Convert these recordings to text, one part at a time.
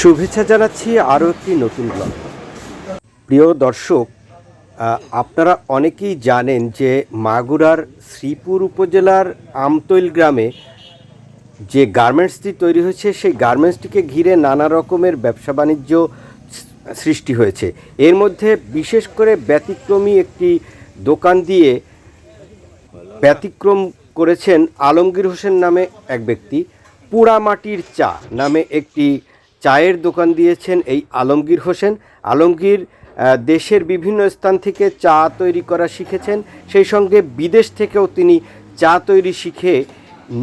শুভেচ্ছা জানাচ্ছি আরও একটি নতুন ব্লগ প্রিয় দর্শক আপনারা অনেকেই জানেন যে মাগুরার শ্রীপুর উপজেলার আমতৈল গ্রামে যে গার্মেন্টসটি তৈরি হয়েছে, সেই গার্মেন্টসটিকে ঘিরে নানা রকমের ব্যবসা বাণিজ্য সৃষ্টি হয়েছে। এর মধ্যে বিশেষ করে ব্যতিক্রমী একটি দোকান দিয়ে ব্যতিক্রম করেছেন আলমগীর হোসেন নামে এক ব্যক্তি, পোড়ামাটির চা নামে একটি চায়ের দোকান দিয়েছেন এই আলমগীর হোসেন। আলমগীর দেশের বিভিন্ন স্থান থেকে চা তৈরি করা শিখেছেন। সেই সঙ্গে বিদেশ থেকেও তিনি চা তৈরি শিখে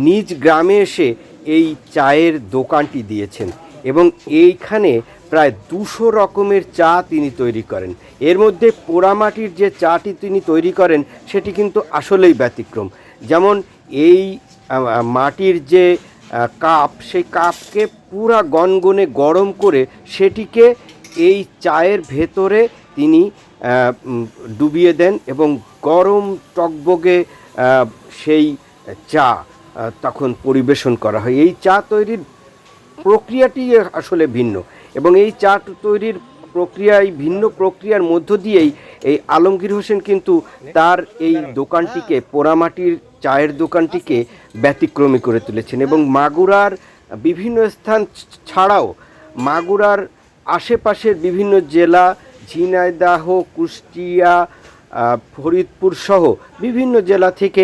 নিজ গ্রামে এসে এই চায়ের দোকানটি দিয়েছেন এবং এইখানে প্রায় দুশো রকমের চা তিনি তৈরি করেন। এর মধ্যে পোড়ামাটির যে চাটি তিনি তৈরি করেন, সেটি কিন্তু আসলেই ব্যতিক্রম। যেমন এই মাটির যে কাপ, সেই কাপকে পুরা গনগনে গরম করে সেটিকে এই চায়ের ভেতরে তিনি ডুবিয়ে দেন এবং গরম টকবগে সেই চা তখন পরিবেশন করা হয়। এই চা তৈরির প্রক্রিয়াটি আসলে ভিন্ন এবং এই চা তৈরির প্রক্রিয়ায় ভিন্ন প্রক্রিয়ার মধ্য দিয়েই এই আলমগীর হোসেন কিন্তু তার এই দোকানটিকে পোড়ামাটির চায়ের দোকানটিকে ব্যতিক্রমী করে তুলেছেন এবং মাগুরার বিভিন্ন স্থান ছাড়াও মাগুরার আশেপাশের বিভিন্ন জেলা, ঝিনাইদাহ, কুষ্টিয়া ফরিদপুর সহ বিভিন্ন জেলা থেকে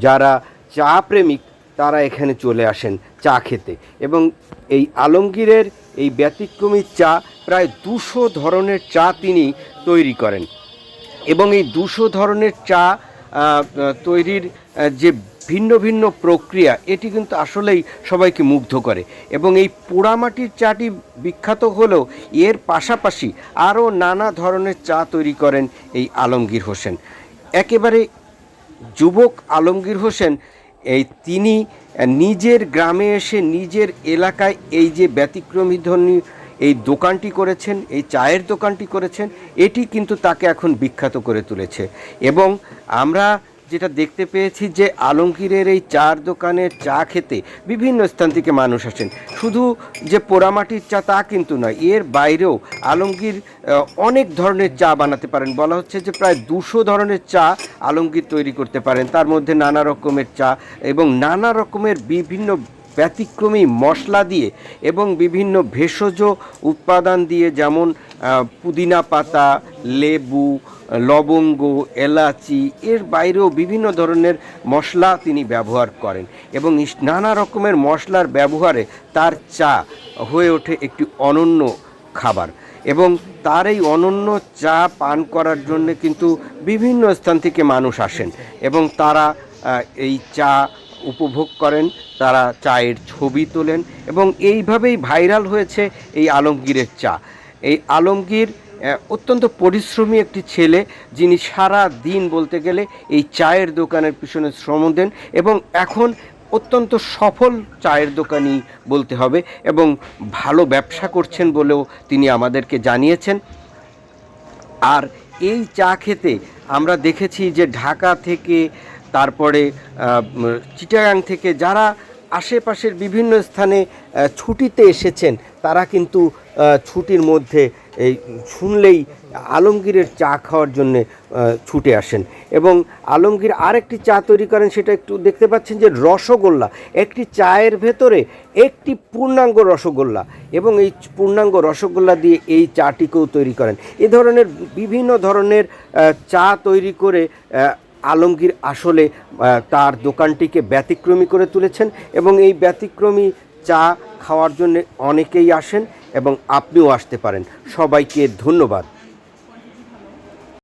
যারা চা প্রেমিক তারা এখানে চলে আসেন চা খেতে এবং এই আলমগীরের এই ব্যতিক্রমী চা প্রায় দুশো ধরনের চা তিনি তৈরি করেন এবং এই দুশো ধরনের চা তৈরির যে ভিন্ন ভিন্ন প্রক্রিয়া, এটি কিন্তু আসলেই সবাইকে মুগ্ধ করে। এবং এই পোড়ামাটির চাটি বিখ্যাত হলেও এর পাশাপাশি আরও নানা ধরনের চা তৈরি করেন এই আলমগীর হোসেন। একেবারে যুবক আলমগীর হোসেন, এই তিনি নিজের গ্রামে এসে নিজের এলাকায় এই যে ব্যতিক্রমী ধর্মী এই দোকানটি করেছেন, এই চায়ের দোকানটি করেছেন, এটি কিন্তু তাকে এখন বিখ্যাত করে তুলেছে। এবং আমরা যেটা দেখতে পেয়েছি যে আলমগীরের এই চার দোকানের চা খেতে বিভিন্ন স্থান থেকে মানুষ আসেন। শুধু যে পোড়ামাটির চা তা কিন্তু নয়, এর বাইরেও আলমগীর অনেক ধরনের চা বানাতে পারেন। বলা হচ্ছে যে প্রায় দুশো ধরনের চা আলমগীর তৈরি করতে পারেন। তার মধ্যে নানা রকমের চা এবং নানা রকমের বিভিন্ন ব্যতিক্রমী মশলা দিয়ে এবং বিভিন্ন ভেষজ উৎপাদন দিয়ে যেমন পুদিনা পাতা, লেবু, লবঙ্গ, এলাচি, এর বাইরেও বিভিন্ন ধরনের মশলা তিনি ব্যবহার করেন এবং নানা রকমের মশলার ব্যবহারে তার চা হয়ে ওঠে একটি অনন্য খাবার এবং তার এই অনন্য চা পান করার জন্য কিন্তু বিভিন্ন স্থান থেকে মানুষ আসেন এবং তারা এই চা উপভোগ করেন, তারা চায়ের ছবি তোলেন এবং এইভাবেই ভাইরাল হয়েছে এই আলমগীরের চা। এই আলমগীর অত্যন্ত পরিশ্রমী একটি ছেলে যিনি সারা দিন বলতে গেলে এই চায়ের দোকানের পিছনে শ্রম দেন এবং এখন অত্যন্ত সফল চায়ের দোকানই বলতে হবে এবং ভালো ব্যবসা করছেন বলেও তিনি আমাদেরকে জানিয়েছেন। আর এই চা খেতে আমরা দেখেছি যে ঢাকা থেকে তারপরে চিটাগাং থেকে যারা আশেপাশের বিভিন্ন স্থানে ছুটিতে এসেছেন, তারা কিন্তু ছুটির মধ্যে এই শুনলেই আলমগীরের চা খাওয়ার জন্য ছুটে আসেন। এবং আলমগীর আরেকটি চা তৈরি করেন, সেটা একটু দেখতে পাচ্ছেন যে রসগোল্লা, একটি চায়ের ভেতরে একটি পূর্ণাঙ্গ রসগোল্লা এবং এই পূর্ণাঙ্গ রসগোল্লা দিয়ে এই চাটিকেও তৈরি করেন। এ ধরনের বিভিন্ন ধরনের চা তৈরি করে আলমগীর আসলে তার দোকানটিকে ব্যতিক্রমী করে তুলেছেন এবং এই ব্যতিক্রমী চা খাওয়ার জন্য অনেকেই আসেন এবং আপনিও আসতে পারেন। সবাইকে ধন্যবাদ।